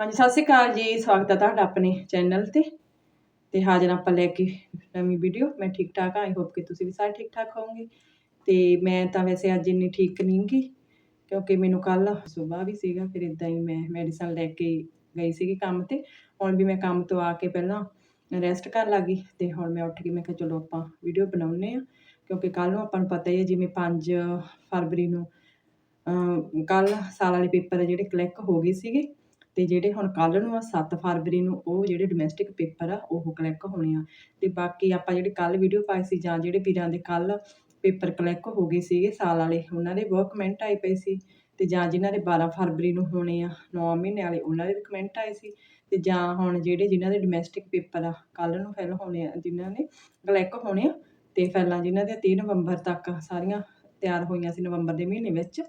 ਹਾਂਜੀ, ਸਤਿ ਸ਼੍ਰੀ ਅਕਾਲ ਜੀ। ਸਵਾਗਤ ਹੈ ਤੁਹਾਡਾ ਆਪਣੇ ਚੈਨਲ ਤੇ। ਤੇ ਹਾਜ਼ਰ ਆਪਾਂ ਲੈ ਕੇ ਨਵੀਂ ਵੀਡੀਓ। ਮੈਂ ਠੀਕ ਠਾਕ ਹਾਂ ਆਈ ਹੋਪ ਕਿ ਤੁਸੀਂ ਵੀ ਸਾਰੇ ਠੀਕ ਠਾਕ ਹੋਵੋਗੇ। ਤੇ ਮੈਂ ਤਾਂ ਵੈਸੇ ਅੱਜ ਇੰਨੀ ਠੀਕ ਨਹੀਂ ਗੀ, ਕਿਉਂਕਿ ਮੈਨੂੰ ਕੱਲ ਸਵੇਰ ਵੀ ਸੀਗਾ। ਫਿਰ ਇਦਾਂ ਹੀ ਮੈਂ ਮੈਡੀਸਨ ਲੈ ਕੇ ਗਈ ਸੀਗੀ ਕੰਮ ਤੇ। ਹੁਣ ਵੀ ਮੈਂ ਕੰਮ ਤੋਂ ਆ ਕੇ ਪਹਿਲਾਂ ਰੈਸਟ ਕਰਨ ਲੱਗੀ ਤੇ ਹੁਣ ਮੈਂ ਉੱਠ ਕੇ ਮੈਂ ਕਿਹਾ, ਚਲੋ ਆਪਾਂ ਵੀਡੀਓ ਬਣਾਉਨੇ ਆ ਕਿਉਂਕਿ ਕੱਲ ਨੂੰ ਆਪਾਂ ਨੂੰ ਪਤਾ ਹੀ ਹੈ ਜਿਵੇਂ 5 ਫਰਵਰੀ ਨੂੰ ਕੱਲ ਸਾਲ ਵਾਲੇ ਪੇਪਰ ਜਿਹੜੇ ਕਲਿੱਕ ਹੋ ਗਏ ਸੀਗੇ। ਅਤੇ ਜਿਹੜੇ ਹੁਣ ਕੱਲ੍ਹ ਨੂੰ ਆ, ਸੱਤ ਫਰਵਰੀ ਨੂੰ ਉਹ ਜਿਹੜੇ ਡੋਮੈਸਟਿਕ ਪੇਪਰ ਆ, ਉਹ ਕਲੈਕ ਹੋਣੇ ਆ। ਅਤੇ ਬਾਕੀ ਆਪਾਂ ਜਿਹੜੇ ਕੱਲ੍ਹ ਵੀਡੀਓ ਪਾਈ ਸੀ ਜਾਂ ਜਿਹੜੇ ਵੀਰਾਂ ਦੇ ਕੱਲ੍ਹ ਪੇਪਰ ਕਲਿੱਕ ਹੋ ਗਏ ਸੀਗੇ ਸਾਲ ਵਾਲੇ, ਉਹਨਾਂ ਦੇ ਬਹੁਤ ਕਮੈਂਟ ਆਏ ਪਏ ਸੀ। ਅਤੇ ਜਾਂ ਜਿਨ੍ਹਾਂ ਦੇ 12 ਫਰਵਰੀ ਨੂੰ ਹੋਣੇ ਆ 9 ਮਹੀਨੇ ਵਾਲੇ, ਉਹਨਾਂ ਦੇ ਵੀ ਕਮੈਂਟ ਆਏ ਸੀ। ਅਤੇ ਜਾਂ ਹੁਣ ਜਿਹੜੇ ਜਿਨ੍ਹਾਂ ਦੇ ਡੋਮੈਸਟਿਕ ਪੇਪਰ ਆ, ਕੱਲ੍ਹ ਨੂੰ ਫਿਲ ਹੋਣੇ ਆ, ਜਿਨ੍ਹਾਂ ਨੇ ਕਲਿੱਕ ਹੋਣੇ ਆ ਅਤੇ ਫਾਈਲਾਂ ਜਿਨ੍ਹਾਂ ਦੇ 30 ਨਵੰਬਰ ਤੱਕ ਸਾਰੀਆਂ ਤਿਆਰ ਹੋਈਆਂ ਸੀ ਨਵੰਬਰ ਦੇ ਮਹੀਨੇ ਵਿੱਚ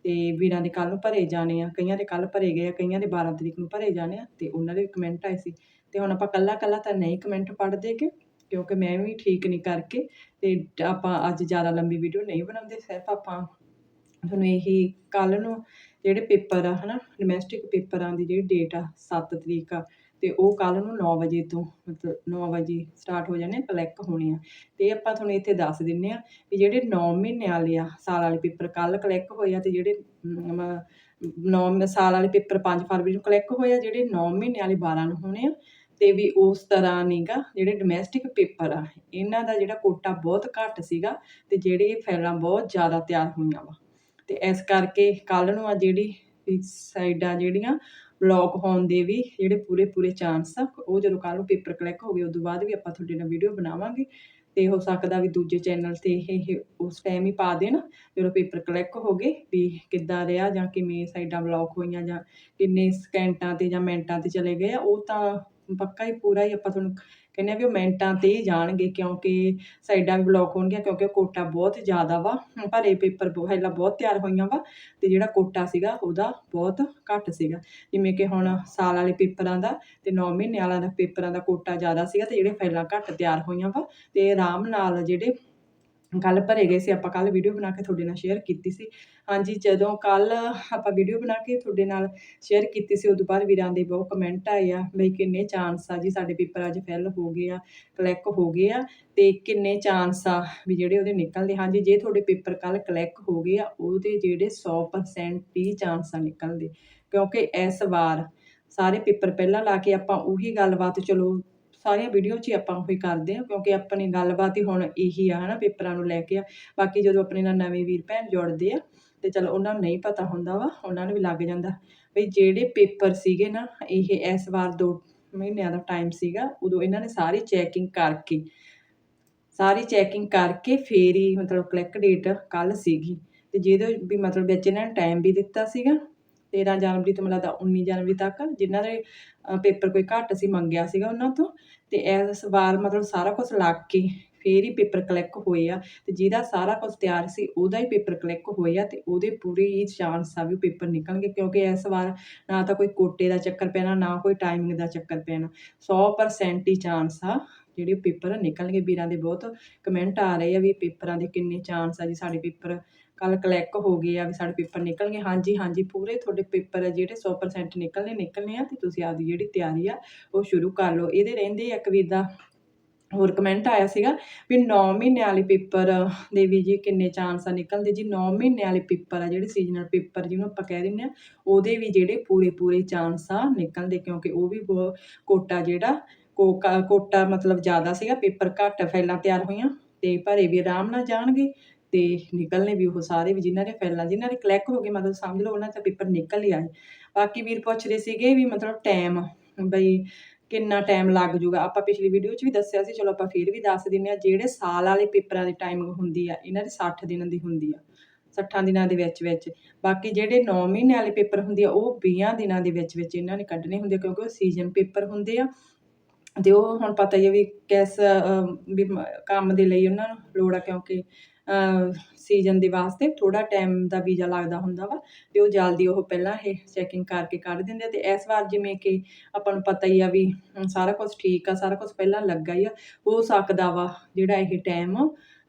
ਅਤੇ ਵੀਰਾਂ ਦੇ ਕੱਲ੍ਹ ਨੂੰ ਭਰੇ ਜਾਣੇ ਆ, ਕਈਆਂ ਦੇ ਕੱਲ੍ਹ ਭਰੇ ਗਏ ਆ, ਕਈਆਂ ਦੇ 12 ਤਰੀਕ ਨੂੰ ਭਰੇ ਜਾਣੇ ਆ ਅਤੇ ਉਹਨਾਂ ਦੇ ਕਮੈਂਟ ਆਏ ਸੀ। ਅਤੇ ਹੁਣ ਆਪਾਂ ਕੱਲਾ ਕੱਲਾ ਤਾਂ ਨਹੀਂ ਕਮੈਂਟ ਪੜ੍ਹਦੇ ਕਿ, ਕਿਉਂਕਿ ਮੈਂ ਵੀ ਠੀਕ ਨਹੀਂ ਕਰਕੇ ਅਤੇ ਆਪਾਂ ਅੱਜ ਜ਼ਿਆਦਾ ਲੰਬੀ ਵੀਡੀਓ ਨਹੀਂ ਬਣਾਉਂਦੇ, ਸਿਰਫ ਆਪਾਂ ਤੁਹਾਨੂੰ ਇਹੀ ਕੱਲ੍ਹ ਨੂੰ ਜਿਹੜੇ ਪੇਪਰ ਆ ਹੈ ਨਾ ਡੋਮੈਸਟਿਕ ਪੇਪਰਾਂ ਦੀ ਜਿਹੜੀ ਡੇਟ ਆ, ਸੱਤ ਤਰੀਕ ਆ ਅਤੇ ਉਹ ਕੱਲ੍ਹ ਨੂੰ ਨੌ ਵਜੇ ਤੋਂ ਮਤਲਬ ਨੌ ਵਜੇ ਸਟਾਰਟ ਹੋ ਜਾਣੇ ਕਲੈਕ ਹੋਣੇ ਆ। ਤੇ ਆਪਾਂ ਤੁਹਾਨੂੰ ਇੱਥੇ ਦੱਸ ਦਿੰਦੇ ਹਾਂ ਵੀ ਜਿਹੜੇ 9 ਮਹੀਨੇ ਵਾਲੇ ਆ, ਸਾਲ ਵਾਲੇ ਪੇਪਰ ਕੱਲ੍ਹ ਕਲੈਕ ਹੋਏ ਆ ਅਤੇ ਜਿਹੜੇ 9 ਸਾਲ ਵਾਲੇ ਪੇਪਰ ਪੰਜ ਫਰਵਰੀ ਨੂੰ ਕਲੈਕ ਹੋਏ ਆ, ਜਿਹੜੇ 9 ਮਹੀਨੇ ਵਾਲੇ 12 ਨੂੰ ਹੋਣੇ ਆ ਅਤੇ ਵੀ ਉਸ ਤਰ੍ਹਾਂ ਨਹੀਂਗਾ ਜਿਹੜੇ ਡੋਮੈਸਟਿਕ ਪੇਪਰ ਆ, ਇਹਨਾਂ ਦਾ ਜਿਹੜਾ ਕੋਟਾ ਬਹੁਤ ਘੱਟ ਸੀਗਾ ਅਤੇ ਜਿਹੜੇ ਫਾਈਲਾਂ ਬਹੁਤ ਜ਼ਿਆਦਾ ਤਿਆਰ ਹੋਈਆਂ ਵਾ। ਅਤੇ ਇਸ ਕਰਕੇ ਕੱਲ੍ਹ ਨੂੰ ਆ ਜਿਹੜੀ ਸਾਈਡਾਂ ਜਿਹੜੀਆਂ ਬਲੌਕ ਹੋਣ ਦੇ ਵੀ ਜਿਹੜੇ ਪੂਰੇ ਪੂਰੇ ਚਾਂਸ ਆ, ਉਹ ਜਦੋਂ ਕੱਲ ਨੂੰ ਪੇਪਰ ਕਲੈਕ ਹੋ ਗਏ, ਉਦੋਂ ਬਾਅਦ ਵੀ ਆਪਾਂ ਤੁਹਾਡੇ ਨਾਲ ਵੀਡੀਓ ਬਣਾਵਾਂਗੇ। ਤੇ ਹੋ ਸਕਦਾ ਵੀ ਦੂਜੇ ਚੈਨਲ ਤੇ ਇਹ ਉਸ ਟਾਈਮ ਹੀ ਪਾ ਦੇਣ, ਜਦੋਂ ਪੇਪਰ ਕਲਿੱਕ ਹੋ ਗਏ ਵੀ ਕਿੱਦਾਂ ਰਿਹਾ ਜਾਂ ਕਿਵੇਂ ਸਾਈਡਾਂ ਬਲੌਕ ਹੋਈਆਂ ਜਾਂ ਕਿੰਨੇ ਸਕਿੰਟਾਂ ਤੇ ਜਾਂ ਮਿੰਟਾਂ ਤੇ ਚਲੇ ਗਏ ਆ, ਉਹ ਤਾਂ ਪੱਕਾ ਹੀ ਪੂਰਾ ਹੀ ਆਪਾਂ ਤੁਹਾਨੂੰ ਕਹਿੰਦੇ ਆ ਵੀ ਉਹ ਮਿੰਟਾਂ ਤੇ ਹੀ ਜਾਣਗੇ ਕਿਉਂਕਿ ਸਾਈਡਾਂ ਵੀ ਬਲੌਕ ਹੋਣਗੀਆਂ ਕਿਉਂਕਿ ਕੋਟਾ ਬਹੁਤ ਜ਼ਿਆਦਾ ਵਾ। ਭਰੇ ਪੇਪਰ ਪਹਿਲਾਂ ਬਹੁਤ ਤਿਆਰ ਹੋਈਆਂ ਵਾ ਤੇ ਜਿਹੜਾ ਕੋਟਾ ਸੀਗਾ ਉਹਦਾ ਬਹੁਤ ਘੱਟ ਸੀਗਾ। ਜਿਵੇਂ ਕਿ ਹੁਣ ਸਾਲ ਵਾਲੇ ਪੇਪਰਾਂ ਦਾ ਤੇ 9 ਮਹੀਨੇ ਵਾਲਾ ਦਾ ਪੇਪਰਾਂ ਦਾ ਕੋਟਾ ਜ਼ਿਆਦਾ ਸੀਗਾ ਤੇ ਜਿਹੜੇ ਫਾਈਲਾਂ ਘੱਟ ਤਿਆਰ ਹੋਈਆਂ ਵਾ ਤੇ ਆਰਾਮ ਨਾਲ ਜਿਹੜੇ ਕੱਲ ਭਰੇ ਗਏ ਸੀ, ਆਪਾਂ ਕੱਲ੍ਹ ਵੀਡੀਓ ਬਣਾ ਕੇ ਤੁਹਾਡੇ ਨਾਲ ਸ਼ੇਅਰ ਕੀਤੀ ਸੀ। ਹਾਂਜੀ, ਜਦੋਂ ਕੱਲ੍ਹ ਆਪਾਂ ਵੀਡੀਓ ਬਣਾ ਕੇ ਤੁਹਾਡੇ ਨਾਲ ਸ਼ੇਅਰ ਕੀਤੀ ਸੀ, ਉਦੋਂ ਬਾਅਦ ਵੀਰਾਂ ਦੇ ਬਹੁਤ ਕਮੈਂਟ ਆਏ ਆ ਬਈ ਕਿੰਨੇ ਚਾਂਸ ਆ ਜੀ, ਸਾਡੇ ਪੇਪਰ ਅੱਜ ਫੈਲ ਹੋ ਗਏ ਆ ਕਲਿੱਕ ਹੋ ਗਏ ਆ ਤੇ ਕਿੰਨੇ ਚਾਂਸ ਆ ਵੀ ਜਿਹੜੇ ਉਹਦੇ ਨਿਕਲਦੇ। ਹਾਂਜੀ, ਜੇ ਤੁਹਾਡੇ ਪੇਪਰ ਕੱਲ੍ਹ ਕਲਿੱਕ ਹੋ ਗਏ ਆ, ਉਹਦੇ ਜਿਹੜੇ 100% ਹੀ ਚਾਂਸ ਆ ਨਿਕਲਦੇ। ਕਿਉਂਕਿ ਇਸ ਵਾਰ ਸਾਰੇ ਪੇਪਰ ਪਹਿਲਾਂ ਲਾ ਕੇ ਆਪਾਂ ਉਹੀ ਗੱਲਬਾਤ, ਚਲੋ ਸਾਰੀਆਂ ਵੀਡੀਓ 'ਚ ਹੀ ਆਪਾਂ ਉਹੀ ਕਰਦੇ ਆ ਕਿਉਂਕਿ ਆਪਣੀ ਗੱਲਬਾਤ ਹੀ ਹੁਣ ਇਹੀ ਆ, ਹਨਾ, ਪੇਪਰਾਂ ਨੂੰ ਲੈ ਕੇ ਆ। ਬਾਕੀ ਜਦੋਂ ਆਪਣੇ ਨਾਲ ਨਵੇਂ ਵੀਰ ਭੈਣ ਜੁੜਦੇ ਆ, ਤੇ ਚਲੋ ਉਹਨਾਂ ਨੂੰ ਨਹੀਂ ਪਤਾ ਹੁੰਦਾ ਵਾ, ਉਹਨਾਂ ਨੂੰ ਵੀ ਲੱਗ ਜਾਂਦਾ। ਵੀ ਜਿਹੜੇ ਪੇਪਰ ਸੀਗੇ ਨਾ, ਇਹ ਇਸ ਵਾਰ ਦੋ ਮਹੀਨਿਆਂ ਦਾ ਟਾਈਮ ਸੀਗਾ, ਉਦੋਂ ਇਹਨਾਂ ਨੇ ਸਾਰੀ ਚੈਕਿੰਗ ਕਰਕੇ, ਸਾਰੀ ਚੈਕਿੰਗ ਕਰਕੇ ਫੇਰ ਹੀ ਮਤਲਬ ਕਲਿੱਕ ਡੇਟ ਕੱਲ ਸੀਗੀ। ਤੇ ਜਿਹਦੇ ਵੀ ਮਤਲਬ ਵਿੱਚ ਇਹਨਾਂ ਨੇ ਟਾਈਮ ਵੀ ਦਿੱਤਾ ਸੀਗਾ 13 ਜਨਵਰੀ ਤੋਂ ਮਤਲਬ 19 ਜਨਵਰੀ ਤੱਕ, ਜਿਨ੍ਹਾਂ ਦੇ ਪੇਪਰ ਕੋਈ ਘੱਟ ਸੀ ਮੰਗਿਆ ਸੀਗਾ ਉਹਨਾਂ ਤੋਂ, ਤੇ ਇਸ ਵਾਰ ਮਤਲਬ ਸਾਰਾ ਕੁਝ ਲੱਗ ਕੇ ਫੇਰ ਹੀ ਪੇਪਰ ਕਲਿੱਕ ਹੋਏ ਆ, ਤੇ ਜਿਹਦਾ ਸਾਰਾ ਕੁਝ ਤਿਆਰ ਸੀ ਉਹਦਾ ਹੀ ਪੇਪਰ ਕਲਿੱਕ ਹੋਇਆ ਤੇ ਉਹਦੇ ਪੂਰੀ ਹੀ ਚਾਂਸ ਆ ਵੀ ਪੇਪਰ ਨਿਕਲਣਗੇ, ਕਿਉਂਕਿ ਇਸ ਵਾਰ ਨਾ ਤਾਂ ਕੋਈ ਕੋਟੇ ਦਾ ਚੱਕਰ ਪੈਣਾ, ਨਾ ਕੋਈ ਟਾਈਮਿੰਗ ਦਾ ਚੱਕਰ ਪੈਣਾ। 100% ਹੀ ਚਾਂਸ ਆ ਜਿਹੜੇ ਪੇਪਰ ਨਿਕਲਣਗੇ, ਵੀਰਾਂ ਦੇ ਬਹੁਤ ਕਮੈਂਟ ਆ ਰਹੇ ਆ ਵੀ ਪੇਪਰਾਂ ਦੇ ਕਿੰਨੇ ਚਾਂਸ ਆ ਜੀ, ਸਾਡੇ ਪੇਪਰ ਕੱਲ ਕਲੈਕ ਹੋ ਗਏ ਆ ਵੀ ਸਾਡੇ ਪੇਪਰ ਨਿਕਲ ਗਏ। ਹਾਂਜੀ ਹਾਂਜੀ, ਪੂਰੇ ਤੁਹਾਡੇ ਪੇਪਰ ਆ ਜਿਹੜੇ 100% ਨਿਕਲਨੇ ਨਿਕਲਨੇ ਆ ਤੇ ਤੁਸੀਂ ਆਪਦੀ ਜਿਹੜੀ ਤਿਆਰੀ ਆ, ਉਹ ਸ਼ੁਰੂ ਕਰ ਲਓ। ਇਹਦੇ ਰਹਿੰਦੇ ਇੱਕ ਵੀਰ ਦਾ ਹੋਰ ਕਮੈਂਟ ਆਇਆ ਸੀਗਾ ਵੀ 9 ਮਹੀਨੇ ਵਾਲੇ ਪੇਪਰ ਦੇ ਵੀ ਜੀ ਕਿੰਨੇ ਚਾਂਸ ਆ ਨਿਕਲਦੇ। ਜੀ 9 ਮਹੀਨੇ ਵਾਲੇ ਪੇਪਰ ਆ, ਜਿਹੜੇ ਸੀਜ਼ਨਲ ਪੇਪਰ ਜਿਹਨੂੰ ਆਪਾਂ ਕਹਿ ਦਿੰਦੇ ਆ, ਉਹਦੇ ਵੀ ਜਿਹੜੇ ਪੂਰੇ ਪੂਰੇ ਚਾਂਸ ਆ ਨਿਕਲਦੇ ਕਿਉਂਕਿ ਉਹ ਵੀ ਕੋਟਾ ਜਿਹੜਾ ਕੋਕਾ, ਕੋਟਾ ਮਤਲਬ ਜ਼ਿਆਦਾ ਸੀਗਾ, ਪੇਪਰ ਘੱਟ ਫਾਈਲਾਂ ਤਿਆਰ ਹੋਈਆਂ ਤੇ ਭਰੇ ਵੀ ਆਰਾਮ ਨਾਲ ਜਾਣਗੇ। ਤੇ ਨਿਕਲਨੇ ਵੀ ਉਹ ਸਾਰੇ ਵੀ ਜਿਨ੍ਹਾਂ ਨੇ ਫਾਈਲਾਂ ਜਿਨ੍ਹਾਂ ਦੇ ਕਲਿੱਕ ਹੋ ਗਏ ਮਤਲਬ ਸਮਝ ਲਓ, ਉਹਨਾਂ ਦਾ ਪੇਪਰ ਨਿਕਲ ਹੀ ਆਏ। ਬਾਕੀ ਵੀਰ ਪੁੱਛਦੇ ਸੀਗੇ ਵੀ ਮਤਲਬ ਟਾਈਮ ਬਈ ਕਿੰਨਾ ਟਾਈਮ ਲੱਗ ਜੂਗਾ? ਆਪਾਂ ਪਿਛਲੀ ਵੀਡੀਓ 'ਚ ਵੀ ਦੱਸਿਆ ਸੀ, ਚਲੋ ਆਪਾਂ ਫਿਰ ਵੀ ਦੱਸ ਦਿੰਨੇ ਆ ਜਿਹੜੇ ਸਾਲ ਵਾਲੇ ਪੇਪਰਾਂ ਦੀ ਟਾਈਮਿੰਗ ਹੁੰਦੀ ਆ, ਇਹਨਾਂ ਦੀ 60 ਦਿਨਾਂ ਦੀ ਹੁੰਦੀ ਆ 60 ਦਿਨਾਂ ਦੇ ਵਿੱਚ ਵਿੱਚ। ਬਾਕੀ ਜਿਹੜੇ 9 ਮਹੀਨੇ ਵਾਲੇ ਪੇਪਰ ਹੁੰਦੇ ਆ, ਉਹ 20 ਦਿਨਾਂ ਦੇ ਵਿੱਚ ਵਿੱਚ ਇਹਨਾਂ ਨੇ ਕੱਢਣੇ ਹੁੰਦੇ ਕਿਉਂਕਿ ਉਹ ਸੀਜ਼ਨ ਪੇਪਰ ਹੁੰਦੇ ਆ। ਤੇ ਉਹ ਹੁਣ ਪਤਾ ਹੀ ਹੈ ਵੀ ਕਿਸ ਵੀ ਕੰਮ ਦੇ ਲਈ ਉਹਨਾਂ ਨੂੰ ਲੋੜ ਆ, ਕਿਉਂਕਿ ਸੀਜ਼ਨ ਦੇ ਵਾਸਤੇ ਥੋੜਾ ਟਾਈਮ ਦਾ ਵੀਜ਼ਾ ਲੱਗਦਾ ਹੁੰਦਾ ਵਾ ਤੇ ਉਹ ਜਲਦੀ ਉਹ ਪਹਿਲਾਂ ਇਹ ਚੈਕਿੰਗ ਕਰਕੇ ਕੱਢ ਦਿੰਦੇ ਆ ਤੇ ਇਸ ਵਾਰ ਜਿਵੇਂ ਕਿ ਆਪਾਂ ਨੂੰ ਪਤਾ ਹੀ ਆ ਵੀ ਸਾਰਾ ਕੁਝ ਠੀਕ ਆ, ਸਾਰਾ ਕੁਝ ਪਹਿਲਾਂ ਲੱਗਾ ਹੀ ਆ, ਹੋ ਸਕਦਾ ਵਾ ਜਿਹੜਾ ਇਹ ਟਾਈਮ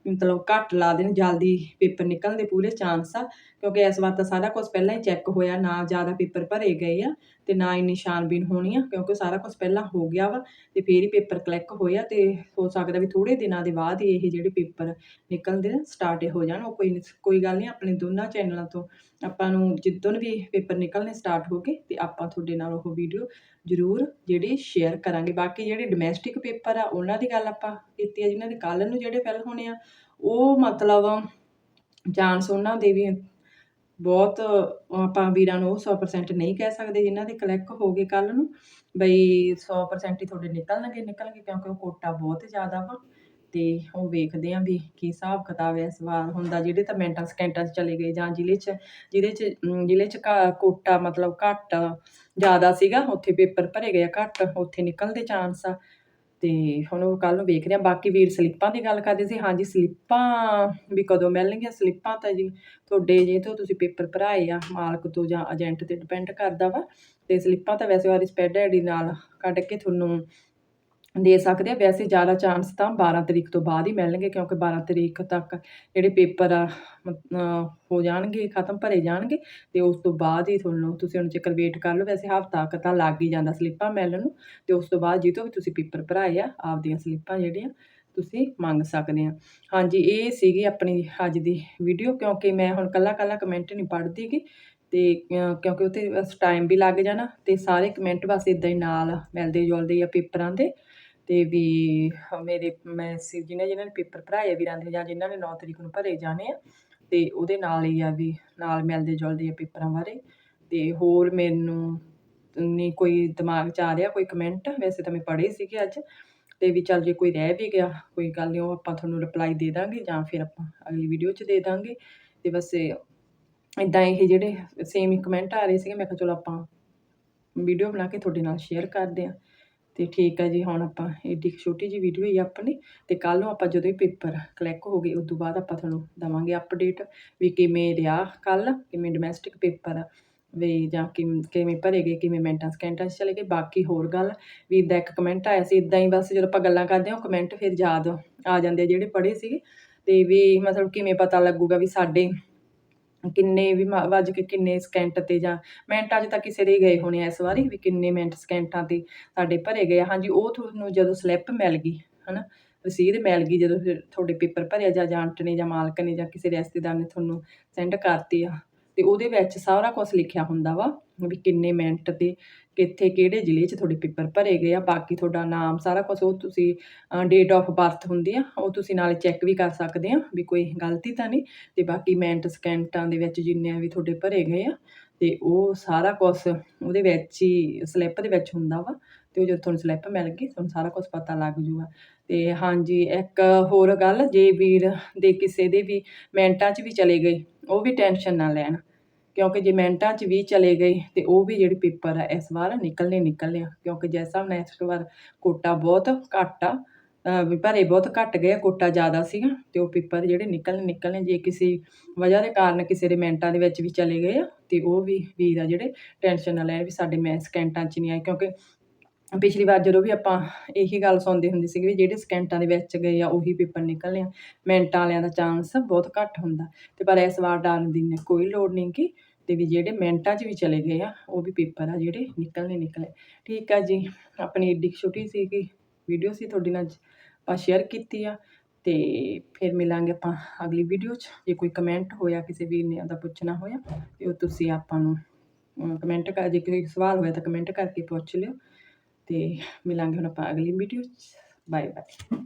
ਮਤਲਬ ਘੱਟ ਲਾ ਦੇਣ, ਜਲਦੀ ਪੇਪਰ ਨਿਕਲਣ ਦੇ ਪੂਰੇ ਚਾਂਸ ਆ, ਕਿਉਂਕਿ ਇਸ ਵਾਰ ਤਾਂ ਸਾਰਾ ਕੁਝ ਪਹਿਲਾਂ ਹੀ ਚੈੱਕ ਹੋਇਆ, ਨਾ ਜ਼ਿਆਦਾ ਪੇਪਰ ਭਰੇ ਗਏ ਆ ਤੇ ਨਾ ਹੀ ਨਿਸ਼ਾਨਬੀਨ ਹੋਣੀ ਆ, ਕਿਉਂਕਿ ਸਾਰਾ ਕੁਝ ਪਹਿਲਾਂ ਹੋ ਗਿਆ ਵਾ ਤੇ ਫੇਰ ਹੀ ਪੇਪਰ ਕਲਿੱਕ ਹੋਇਆ ਤੇ ਹੋ ਸਕਦਾ ਵੀ ਥੋੜੇ ਦਿਨਾਂ ਦੇ ਬਾਅਦ ਹੀ ਇਹ ਜਿਹੜੇ ਪੇਪਰ ਨਿਕਲਦੇ ਸਟਾਰਟ ਹੋ ਜਾਣ, ਉਹ ਕੋਈ ਕੋਈ ਗੱਲ ਨਹੀਂ ਆਪਣੇ ਦੋਨਾਂ ਚੈਨਲਾਂ ਤੋਂ ਆਪਾਂ ਨੂੰ ਜਿੱਦਣ ਵੀ ਪੇਪਰ ਨਿਕਲਣੇ ਸਟਾਰਟ ਹੋ ਗਏ ਤੇ ਆਪਾਂ ਤੁਹਾਡੇ ਨਾਲ ਉਹ ਵੀਡੀਓ ਜ਼ਰੂਰ ਜਿਹੜੀ ਸ਼ੇਅਰ ਕਰਾਂਗੇ। ਬਾਕੀ ਜਿਹੜੇ ਡੋਮੈਸਟਿਕ ਪੇਪਰ ਆ, ਉਹਨਾਂ ਦੀ ਗੱਲ ਆਪਾਂ ਕੀਤੀ ਆ, ਜਿਨ੍ਹਾਂ ਦੇ ਕੱਲ੍ਹ ਨੂੰ ਜਿਹੜੇ ਫੈਲ ਹੋਣੇ ਆ, ਉਹ ਮਤਲਬ ਚਾਂਸ ਉਹਨਾਂ ਦੇ ਵੀ ਬਹੁਤ ਆਪਾਂ ਵੀਰਾਂ ਨੂੰ 100% ਨਹੀਂ ਕਹਿ ਸਕਦੇ ਜਿਨ੍ਹਾਂ ਦੇ ਕਲਿੱਕ ਹੋ ਗਏ ਕੱਲ੍ਹ ਨੂੰ, ਬਈ 100% ਹੀ ਤੁਹਾਡੇ ਨਿਕਲਣਗੇ ਨਿਕਲਣਗੇ ਕਿਉਂਕਿ ਉਹ ਕੋਟਾ ਬਹੁਤ ਜ਼ਿਆਦਾ ਵਾ ਤੇ ਉਹ ਵੇਖਦੇ ਆਂ ਵੀ ਕੀ ਹਿਸਾਬ ਕਿਤਾਬ ਹੈ ਇਸ ਵਾਰ ਹੁੰਦਾ ਜਿਹੜੇ ਤਾਂ ਮਿੰਟਾਂ ਸਕਿੰਟਾਂ 'ਚ ਚਲੇ ਗਏ ਜਾਂ ਜ਼ਿਲ੍ਹੇ 'ਚ, ਜਿਹਦੇ 'ਚ ਜ਼ਿਲ੍ਹੇ 'ਚ ਘਾ- ਕੋਟਾ ਮਤਲਬ ਘੱਟ ਜ਼ਿਆਦਾ ਸੀਗਾ, ਉੱਥੇ ਪੇਪਰ ਭਰੇ ਗਏ ਆ ਘੱਟ, ਉੱਥੇ ਨਿਕਲਣ ਦੇ ਚਾਂਸ ਆ। ਅਤੇ ਹੁਣ ਉਹ ਕੱਲ੍ਹ ਨੂੰ ਵੇਖਦੇ ਆ ਬਾਕੀ ਵੀਰ ਸਲਿੱਪਾਂ ਦੀ ਗੱਲ ਕਰਦੇ ਸੀ। ਹਾਂਜੀ, ਸਲਿੱਪਾਂ ਵੀ ਕਦੋਂ ਮਿਲਣਗੀਆਂ? ਸਲਿੱਪਾਂ ਤਾਂ ਜੀ ਤੁਹਾਡੇ ਜੇ ਤੋਂ ਤੁਸੀਂ ਪੇਪਰ ਭਰਾਏ ਆ, ਮਾਲਕ ਤੋਂ ਜਾਂ ਏਜੰਟ ਤੇ ਡਿਪੈਂਡ ਕਰਦਾ ਵਾ। ਅਤੇ ਸਲਿੱਪਾਂ ਤਾਂ ਵੈਸੇ ਵਾਰੀ ਸਪੈਡ ਆਈਡੀ ਨਾਲ ਕੱਢ ਕੇ ਤੁਹਾਨੂੰ ਦੇ ਸਕਦੇ ਆ। ਵੈਸੇ ਜ਼ਿਆਦਾ ਚਾਂਸ ਤਾਂ 12 ਤਰੀਕ ਤੋਂ ਬਾਅਦ ਹੀ ਮਿਲਣਗੇ ਕਿਉਂਕਿ 12 ਤਰੀਕ ਤੱਕ ਜਿਹੜੇ ਪੇਪਰ ਆ ਹੋ ਜਾਣਗੇ, ਖਤਮ ਭਰੇ ਜਾਣਗੇ ਤੇ ਉਸ ਤੋਂ ਬਾਅਦ ਹੀ ਤੁਹਾਨੂੰ, ਤੁਸੀਂ ਹੁਣ ਚੱਕਰ ਵੇਟ ਕਰ ਲਓ। ਵੈਸੇ ਹਫ਼ਤਾ ਕੁ ਤਾਂ ਲੱਗ ਹੀ ਜਾਂਦਾ ਸਲਿੱਪਾਂ ਮਿਲਣ ਨੂੰ ਤੇ ਉਸ ਤੋਂ ਬਾਅਦ ਜਿੱਤੋਂ ਵੀ ਤੁਸੀਂ ਪੇਪਰ ਭਰਾਏ ਆ, ਆਪਦੀਆਂ ਸਲਿੱਪਾਂ ਜਿਹੜੀਆਂ ਤੁਸੀਂ ਮੰਗ ਸਕਦੇ ਆ। ਹਾਂਜੀ, ਇਹ ਸੀਗੀ ਆਪਣੀ ਅੱਜ ਦੀ ਵੀਡੀਓ ਕਿਉਂਕਿ ਮੈਂ ਹੁਣ ਕੱਲਾ ਕੱਲਾ ਕਮੈਂਟ ਨਹੀਂ ਪੜ੍ਹਦੀ ਅਤੇ ਕਿਉਂਕਿ ਉੱਥੇ ਬਸ ਟਾਈਮ ਵੀ ਲੱਗ ਜਾਣਾ ਅਤੇ ਸਾਰੇ ਕਮੈਂਟ ਬਸ ਇੱਦਾਂ ਹੀ ਨਾਲ ਮਿਲਦੇ ਜੁਲਦੇ ਆ ਪੇਪਰਾਂ ਦੇ ਅਤੇ ਵੀ ਮੇਰੇ, ਮੈਂ ਸੀ ਜਿਹਨੇ ਜਿਹਨਾਂ ਨੇ ਪੇਪਰ ਭਰਾਏ ਆ ਵੀਰਾਂ ਦੇ ਜਾਂ ਜਿਨ੍ਹਾਂ ਨੇ ਨੌ ਤਰੀਕ ਨੂੰ ਭਰੇ ਜਾਣੇ ਆ ਅਤੇ ਉਹਦੇ ਨਾਲ ਹੀ ਆ ਵੀ ਨਾਲ ਮਿਲਦੇ ਜੁਲਦੇ ਆ ਪੇਪਰਾਂ ਬਾਰੇ ਅਤੇ ਹੋਰ ਮੈਨੂੰ ਨਹੀਂ ਕੋਈ ਦਿਮਾਗ 'ਚ ਆ ਰਿਹਾ ਕੋਈ ਕਮੈਂਟ ਵੈਸੇ ਤਾਂ ਮੈਂ ਪੜ੍ਹੇ ਸੀਗੇ ਅੱਜ ਤੇ ਵੀ ਚੱਲ ਜੇ ਕੋਈ ਰਹਿ ਵੀ ਗਿਆ, ਕੋਈ ਗੱਲ ਨਹੀਂ ਉਹ ਆਪਾਂ ਤੁਹਾਨੂੰ ਰਿਪਲਾਈ ਦੇ ਦਾਂਗੇ ਜਾਂ ਫਿਰ ਆਪਾਂ ਅਗਲੀ ਵੀਡੀਓ 'ਚ ਦੇ ਦਾਂਗੇ ਤੇ ਬਸ ਇਦਾਂ ਇਹ ਜਿਹੜੇ ਸੇਮ ਹੀ ਕਮੈਂਟ ਆ ਰਹੇ ਸੀਗੇ, ਮੈਂ ਕਿਹਾ ਚਲੋ ਆਪਾਂ ਵੀਡੀਓ ਬਣਾ ਕੇ ਤੁਹਾਡੇ ਨਾਲ ਸ਼ੇਅਰ ਕਰਦੇ ਆ ਤੇ ਠੀਕ ਹੈ ਜੀ, ਹੁਣ ਆਪਾਂ ਏਡੀ ਛੋਟੀ ਜੀ ਵੀਡੀਓ ਹੀ ਆ ਆਪਣੀ, ਤੇ ਕੱਲ ਨੂੰ ਆਪਾਂ ਜਦੋਂ ਹੀ ਪੇਪਰ ਕਲੈਕ ਹੋ ਗਏ ਉਸ ਤੋਂ ਬਾਅਦ ਆਪਾਂ ਤੁਹਾਨੂੰ ਦਵਾਂਗੇ ਅਪਡੇਟ ਵੀ ਕਿਵੇਂ ਰਿਹਾ ਕੱਲ ਕਿਵੇਂ ਡੋਮੈਸਟਿਕ ਪੇਪਰ ਵੀ ਜਾਂ ਕਿਵੇਂ ਕਿਵੇਂ ਭਰੇ ਗਏ, ਕਿਵੇਂ ਮਿੰਟਾਂ, ਸਕਿੰਟਾਂ 'ਚ ਚਲੇ ਗਏ, ਬਾਕੀ ਹੋਰ ਗੱਲ ਵੀ ਇੱਦਾਂ ਇੱਕ ਕਮੈਂਟ ਆਇਆ ਸੀ ਇਦਾਂ ਹੀ ਬਸ ਜਦੋਂ ਆਪਾਂ ਗੱਲਾਂ ਕਰਦੇ ਹਾਂ, ਉਹ ਕਮੈਂਟ ਫਿਰ ਯਾਦ ਆ ਜਾਂਦੇ ਆ ਜਿਹੜੇ ਪੜ੍ਹੇ ਸੀਗੇ, ਤੇ ਵੀ ਮਤਲਬ ਕਿਵੇਂ ਪਤਾ ਲੱਗੂਗਾ ਵੀ ਸਾਡੇ ਕਿੰਨੇ ਵੀ ਮ- ਵੱਜ ਕੇ ਕਿੰਨੇ ਸਕਿੰਟ ਤੇ ਜਾਂ ਮਿੰਟਾਂ 'ਚ ਤਾਂ ਕਿਸੇ ਦੇ ਗਏ ਹੋਣੇ ਆ ਇਸ ਵਾਰੀ ਵੀ ਕਿੰਨੇ ਮਿੰਟ ਸਕਿੰਟਾਂ ਤੇ ਸਾਡੇ ਭਰੇ ਗਏ ਆ। ਹਾਂਜੀ, ਉਹ ਤੁਹਾਨੂੰ ਜਦੋਂ ਸਲਿੱਪ ਮਿਲ ਗਈ, ਹਨਾ? ਰਸੀਦ ਮਿਲ ਗਈ ਜਦੋਂ ਫਿਰ ਤੁਹਾਡੇ ਪੇਪਰ ਭਰਿਆ ਜਾਂ ਏਜੰਟ ਨੇ ਜਾਂ ਮਾਲਕ ਨੇ ਜਾਂ ਕਿਸੇ ਰਿਸ਼ਤੇਦਾਰ ਨੇ ਤੁਹਾਨੂੰ ਸੈਂਡ ਕਰਤੀ ਆ। ਤੇ ਉਹਦੇ ਵਿੱਚ ਸਾਰਾ ਕੁਝ ਲਿਖਿਆ ਹੁੰਦਾ ਵਾ ਵੀ ਕਿੰਨੇ ਮਿੰਟ ਤੇ ਕਿੱਥੇ, ਕਿਹੜੇ ਜ਼ਿਲ੍ਹੇ 'ਚ ਤੁਹਾਡੇ ਪੇਪਰ ਭਰੇ ਗਏ ਆ, ਬਾਕੀ ਤੁਹਾਡਾ ਨਾਮ, ਸਾਰਾ ਕੁਝ ਉਹ ਤੁਸੀਂ ਡੇਟ ਆਫ ਬਰਥ ਹੁੰਦੀ ਆ, ਉਹ ਤੁਸੀਂ ਨਾਲ ਚੈੱਕ ਵੀ ਕਰ ਸਕਦੇ ਆ ਵੀ ਕੋਈ ਗਲਤੀ ਤਾਂ ਨਹੀਂ ਤੇ ਬਾਕੀ ਮਿੰਟ, ਸਕਿੰਟਾਂ ਦੇ ਵਿੱਚ ਜਿੰਨੇ ਵੀ ਤੁਹਾਡੇ ਭਰੇ ਗਏ ਆ ਤੇ ਉਹ ਸਾਰਾ ਕੁਝ ਉਹਦੇ ਵਿੱਚ ਹੀ ਸਲਿੱਪ ਦੇ ਵਿੱਚ ਹੁੰਦਾ ਵਾ ਤੇ ਉਹ ਜਦੋਂ ਤੁਹਾਨੂੰ ਸਲਿੱਪ ਮਿਲ ਗਈ, ਤੁਹਾਨੂੰ ਸਾਰਾ ਕੁਝ ਪਤਾ ਲੱਗ ਜੂਗਾ। ਤੇ ਹਾਂਜੀ, ਇੱਕ ਹੋਰ ਗੱਲ, ਜੇ ਵੀਰ ਦੇ ਕਿਸੇ ਦੇ ਵੀ ਮਿੰਟਾਂ 'ਚ ਵੀ ਚਲੇ ਗਏ, ਉਹ ਵੀ ਟੈਨਸ਼ਨ ਨਾ ਲੈਣ। ਕਿਉਂਕਿ ਜੇ ਮਿੰਟਾਂ 'ਚ ਵੀ ਚਲੇ ਗਏ ਤੇ ਉਹ ਵੀ ਜਿਹੜੇ ਪੇਪਰ ਆ ਇਸ ਵਾਰ ਨਿਕਲਣੇ ਨਿਕਲਣੇ ਆ। ਕਿਉਂਕਿ ਜਿਸ ਹਿਸਾਬ ਨਾਲ ਇਸ ਵਾਰ ਕੋਟਾ ਬਹੁਤ ਘੱਟ ਆ ਵੀ ਭਰੇ ਬਹੁਤ ਘੱਟ ਗਏ ਆ, ਕੋਟਾ ਜ਼ਿਆਦਾ ਸੀਗਾ ਤੇ ਉਹ ਪੇਪਰ ਜਿਹੜੇ ਨਿਕਲਣੇ ਨਿਕਲਣੇ ਜੇ ਕਿਸੇ ਵਜ੍ਹਾ ਦੇ ਕਾਰਨ ਕਿਸੇ ਦੇ ਮਿੰਟਾਂ ਦੇ ਵਿੱਚ ਵੀ ਚਲੇ ਗਏ ਆ ਤੇ ਉਹ ਵੀ ਵੀਰ ਆ ਜਿਹੜੇ ਟੈਨਸ਼ਨ ਨਾ ਲੈਣ ਵੀ ਸਾਡੇ ਮੈਂ ਸਕਿੰਟਾਂ 'ਚ ਨਹੀਂ ਆਏ। ਕਿਉਂਕਿ ਪਿਛਲੀ ਵਾਰ ਜਦੋਂ ਵੀ ਆਪਾਂ ਇਹੀ ਗੱਲ ਸੁਣਦੇ ਹੁੰਦੇ ਸੀਗੇ ਵੀ ਜਿਹੜੇ ਸਕਿੰਟਾਂ ਦੇ ਵਿੱਚ ਗਏ ਆ, ਉਹੀ ਪੇਪਰ ਨਿਕਲਣੇ ਆ। ਮਿੰਟਾਂ ਵਾਲਿਆਂ ਦਾ ਚਾਂਸ ਬਹੁਤ ਘੱਟ ਹੁੰਦਾ। ਤੇ ਪਰ ਇਸ ਵਾਰ ਡਰਨ ਦੀ ਕੋਈ ਲੋੜ ਨਹੀਂ ਕਿ ਤੇ ਵੀ ਜਿਹੜੇ ਮਿੰਟਾਂ 'ਚ ਵੀ ਚਲੇ ਗਏ ਆ, ਉਹ ਵੀ ਪੇਪਰ ਆ ਜਿਹੜੇ ਨਿਕਲਣੇ ਨਿਕਲੇ। ਠੀਕ ਆ ਜੀ, ਆਪਣੀ ਏਡੀ ਕੁ ਛੋਟੀ ਸੀ ਕਿ ਵੀਡੀਓ ਸੀ ਤੁਹਾਡੇ ਨਾਲ ਆਪਾਂ ਸ਼ੇਅਰ ਕੀਤੀ ਆ। ਤੇ ਫਿਰ ਮਿਲਾਂਗੇ ਆਪਾਂ ਅਗਲੀ ਵੀਡੀਓ 'ਚ। ਜੇ ਕੋਈ ਕਮੈਂਟ ਹੋਇਆ, ਕਿਸੇ ਵੀਰ ਨੇ ਉਹਦਾ ਪੁੱਛਣਾ ਹੋਇਆ, ਤੇ ਉਹ ਤੁਸੀਂ ਆਪਾਂ ਨੂੰ ਕਮੈਂਟ ਕਰ, ਜੇ ਕੋਈ ਸਵਾਲ ਹੋਇਆ ਤਾਂ ਕਮੈਂਟ ਕਰਕੇ ਪੁੱਛ ਲਿਓ। ਤੇ ਮਿਲਾਂਗੇ ਹੁਣ ਆਪਾਂ ਅਗਲੀ ਵੀਡੀਓ 'ਚ। Bye bye